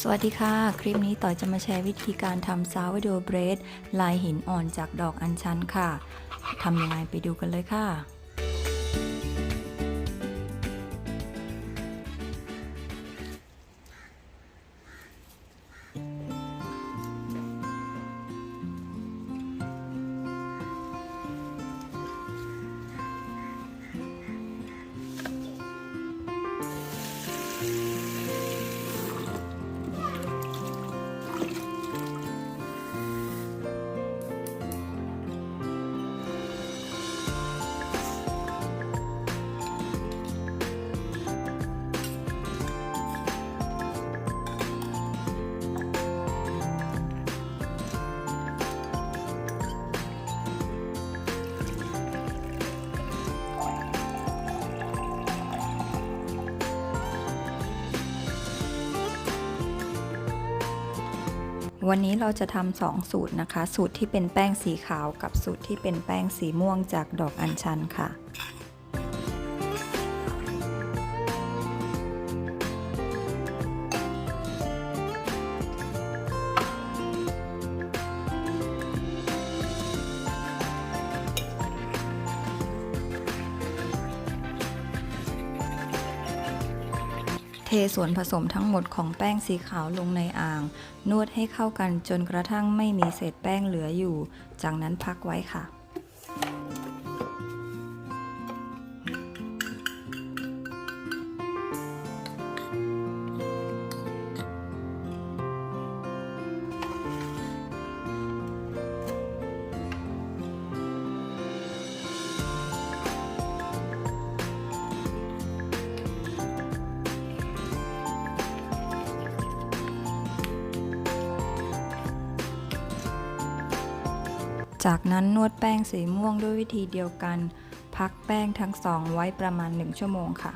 สวัสดีค่ะ คลิปนี้ต่อยจะมาแชร์วิธีการทำซาวโดเบรด ลายหินอ่อนจากดอกอัญชันค่ะ ทำยังไงไปดูกันเลยค่ะ วันนี้เราจะทำสองสูตรนะคะ สูตรที่เป็นแป้งสีขาวกับสูตรที่เป็นแป้งสีม่วงจากดอกอัญชันค่ะ ส่วนผสมทั้งหมดของแป้งสีขาวลงในอ่าง นวดให้เข้ากันจนกระทั่งไม่มีเศษแป้งเหลืออยู่ จากนั้นพักไว้ค่ะ จากนั้นนวดแป้งสีม่วงด้วยวิธีเดียวกัน พักแป้งทั้งสองไว้ประมาณ 1 ชั่วโมงค่ะ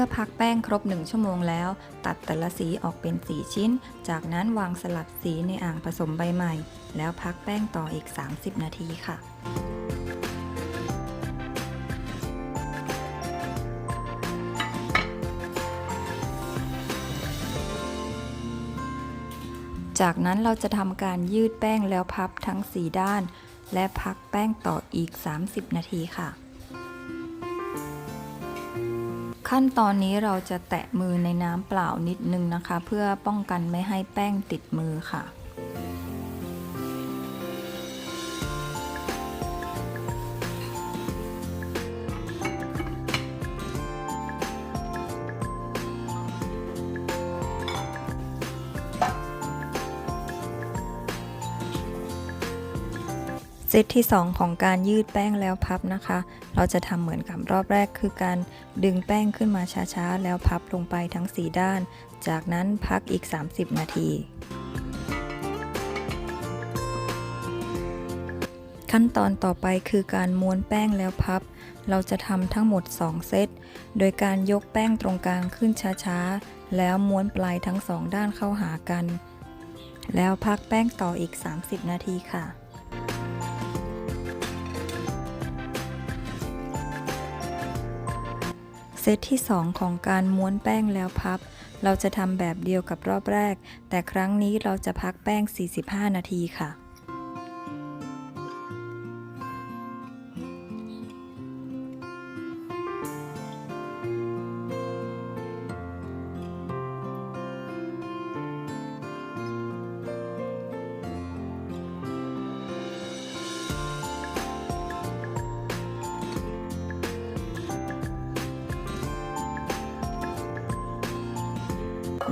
มื่อพักแป้งครบ 1 ชั่วโมงแล้ว ตัดแต่ละสีออกเป็นสีชิ้น จากนั้นวางสลับสีในอ่างผสมใบใหม่ แล้วพักแป้งต่ออีก 30 นาทีค่ะจากนั้นเราจะทำการยืดแป้งแล้วพับทั้ง 4 ด้าน และพักแป้งต่ออีก 30 นาทีค่ะ ขั้นตอนนี้เราจะแตะมือในน้ำเปล่านิดนึงนะคะ เพื่อป้องกันไม่ให้แป้งติดมือค่ะเซตที่ 2 ของการยืดแป้งแล้วพับนะคะ เราจะทำเหมือนกับรอบแรกคือการ ดึงแป้งขึ้นมาช้าๆ แล้วพับลงไปทั้ง 4 ด้าน จากนั้นพักอีก 30 นาที ขั้นตอนต่อไปคือการม้วนแป้งแล้วพับ เราจะทำทั้งหมด 2 เซต โดยการยกแป้งตรงกลางขึ้นช้าๆ แล้วม้วนปลายทั้งสองด้านเข้าหากัน แล้วพักแป้งต่ออีก 30 นาทีค่ะ ซตที่ 2 ของการม้วนแป้งแล้วพับ เราจะทำแบบเดียวกับรอบแรก แต่ครั้งนี้เราจะพักแป้ง 45 นาทีค่ะ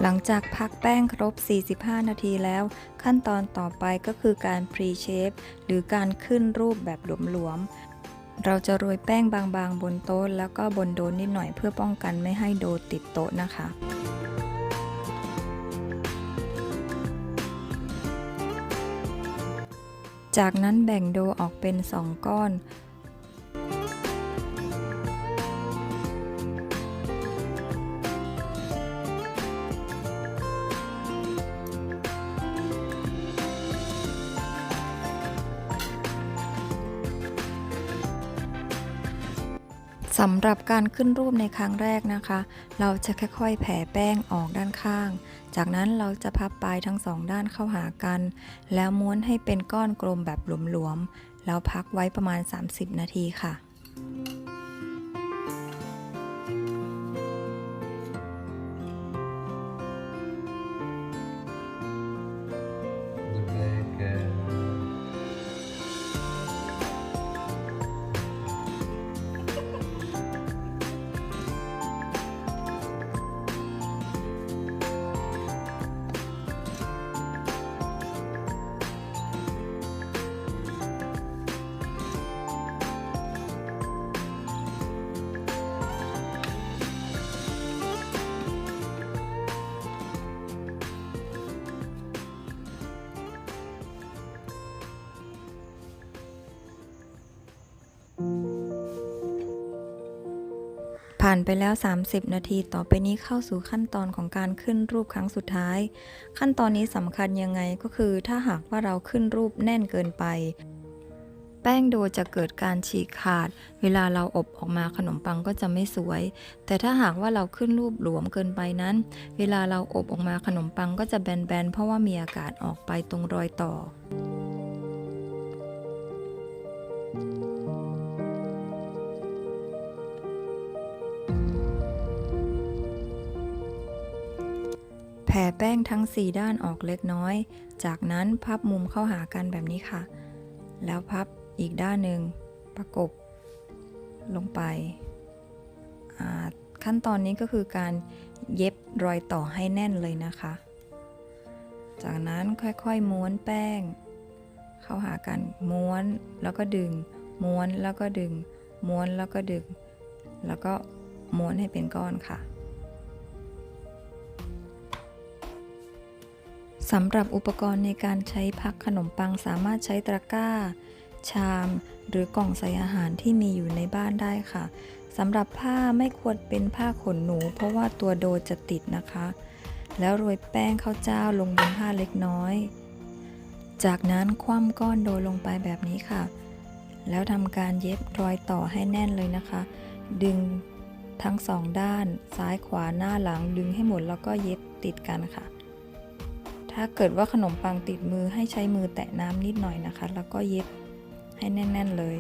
หลังจากพักแป้งครบ 45 นาทีแล้ว ขั้นตอนต่อไปก็คือการพรีเชฟหรือการขึ้นรูปแบบหลวมๆ เราจะโรยแป้งบางๆ บนโต๊ะแล้วก็บนโดนนิดหน่อยเพื่อป้องกันไม่ให้โดติดโต๊ะนะคะจากนั้นแบ่งโดออกเป็น 2 ก้อน สำหรับการขึ้นรูปในครั้งแรกนะคะ เราจะค่อยๆ แผ่แป้งออกด้านข้าง จากนั้นเราจะพับปลายทั้งสองด้านเข้าหากัน แล้วม้วนให้เป็นก้อนกลมแบบหลวมๆ แล้วพักไว้ประมาณ 30 นาทีค่ะ ผ่านไปแล้ว 30 นาทีต่อไปนี้เข้าสู่ขั้นตอนของการขึ้นรูปครั้งสุดท้าย ขั้นตอนนี้สำคัญยังไงก็คือ ถ้าหากว่าเราขึ้นรูปแน่นเกินไป แป้งโดจะเกิดการฉีกขาด เวลาเราอบออกมาขนมปังก็จะไม่สวย แต่ถ้าหากว่าเราขึ้นรูปหลวมเกินไปนั้น เวลาเราอบออกมาขนมปังก็จะแบนๆเพราะว่ามีอากาศออกไปตรงรอยต่อแผ่แป้งทั้ง 4 ด้านออกเล็กน้อย จากนั้นพับมุมเข้าหากันแบบนี้ค่ะ แล้วพับอีกด้านหนึ่งประกบลงไป ขั้นตอนนี้ก็คือการเย็บรอยต่อให้แน่นเลยนะคะ จากนั้นค่อยๆม้วนแป้ง เข้าหากันม้วนแล้วก็ดึง ม้วนแล้วก็ดึง ม้วนแล้วก็ดึง แล้วก็ม้วนให้เป็นก้อนค่ะ สำหรับอุปกรณ์ในการใช้พักขนมปังสามารถใช้ตะกร้า ชาม หรือกล่องใส่อาหารที่มีอยู่ในบ้านได้ค่ะสำหรับผ้าไม่ควรเป็นผ้าขนหนู เพราะว่าตัวโดจะติดนะคะ แล้วโรยแป้งข้าวเจ้าลงบนผ้าเล็กน้อย จากนั้นคว่ำก้อนโดลงไปแบบนี้ค่ะ แล้วทำการเย็บรอยต่อให้แน่นเลยนะคะ ดึงทั้งสองด้านซ้ายขวาหน้าหลังดึงให้หมดแล้วก็เย็บติดกันค่ะ ถ้าเกิดว่าขนมปังติดมือให้ใช้มือแตะน้ำนิดหน่อยนะคะ แล้วก็เย็บให้แน่น ๆ เลย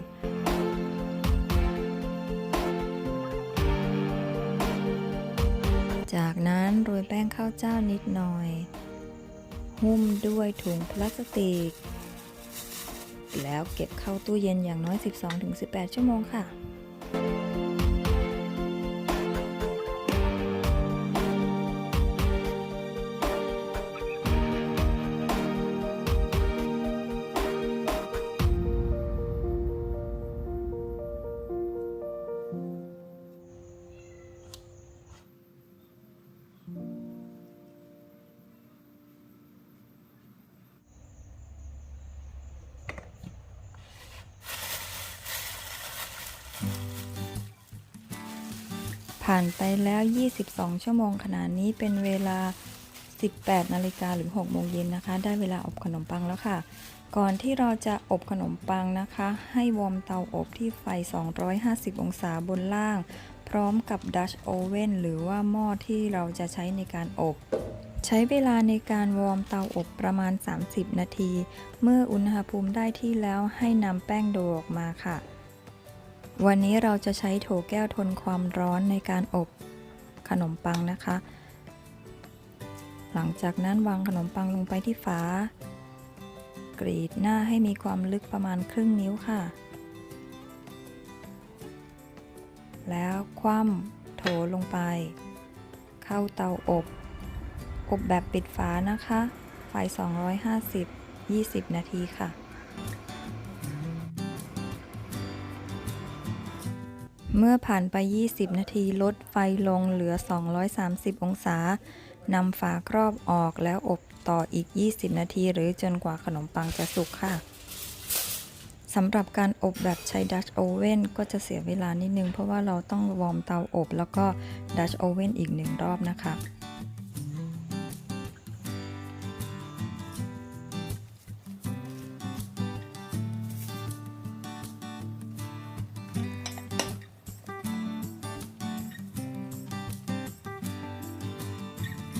จากนั้นโรยแป้งข้าวเจ้านิดหน่อย หุ้มด้วยถุงพลาสติก แล้วเก็บเข้าตู้เย็นอย่างน้อย 12-18 ชั่วโมงค่ะ ผ่านไปแล้ว 22 ชั่วโมงขณะนี้เป็นเวลา 18 นาฬิกาหรือ 6 โมงเย็นนะคะ ได้เวลาอบขนมปังแล้วค่ะ ก่อนที่เราจะอบขนมปังนะคะ ให้วอร์มเตาอบที่ไฟ 250 องศาบนล่าง พร้อมกับดัชโอเว่นหรือว่าหม้อที่เราจะใช้ในการอบ ใช้เวลาในการวอร์มเตาอบประมาณ 30 นาที เมื่ออุณหภูมิได้ที่แล้วให้นำแป้งโดออกมาค่ะ วันนี้เราจะใช้โถแก้วทนความร้อนในการอบขนมปังนะคะ หลังจากนั้นวางขนมปังลงไปที่ฝากรีดหน้าให้มีความลึกประมาณครึ่งนิ้วค่ะ แล้วคว่ำโถลงไป เข้าเตาอบ อบแบบปิดฝานะคะ ไฟ 250 20 นาทีค่ะ เมื่อผ่านไป 20 นาทีลดไฟลงเหลือ 230 องศานำฝาครอบออกแล้วอบต่ออีก 20 นาที หรือจนกว่าขนมปังจะสุกค่ะ สำหรับการอบแบบใช้ดัชโอเว่นก็จะเสียเวลานิดนึง เพราะว่าเราต้องวอร์มเตาอบ แล้วก็ดัชโอเว่นอีกหนึ่งรอบนะคะ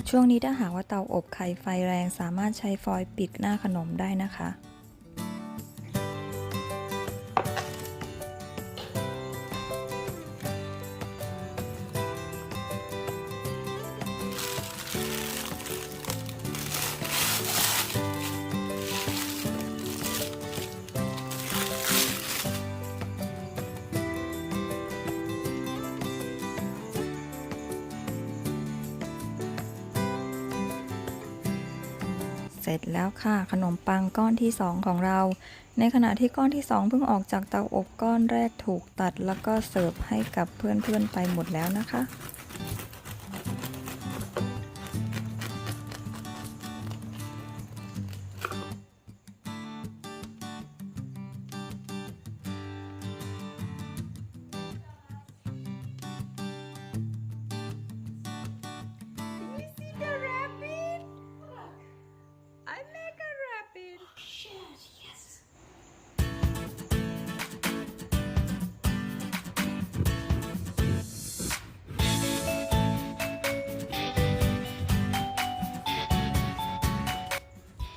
ช่วงนี้ถ้าหากว่าเตาอบไข่ไฟแรงสามารถใช้ฟอยล์ปิดหน้าขนมได้นะคะ สร็จแล้วค่ะ ขนมปังก้อนที่ 2 ของเรา ในขณะที่ก้อนที่ 2 เพิ่งออกจากเตาอบก้อนแรกถูกตัด แล้วก็เสิร์ฟให้กับเพื่อนๆไปหมดแล้วนะคะ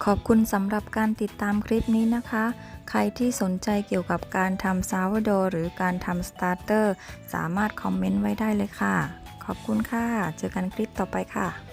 ขอบคุณสำหรับการติดตามคลิปนี้นะคะ ใครที่สนใจเกี่ยวกับการทำซาวโดหรือการทำสตาร์เตอร์สามารถคอมเมนต์ไว้ได้เลยค่ะ ขอบคุณค่ะ เจอกันคลิปต่อไปค่ะ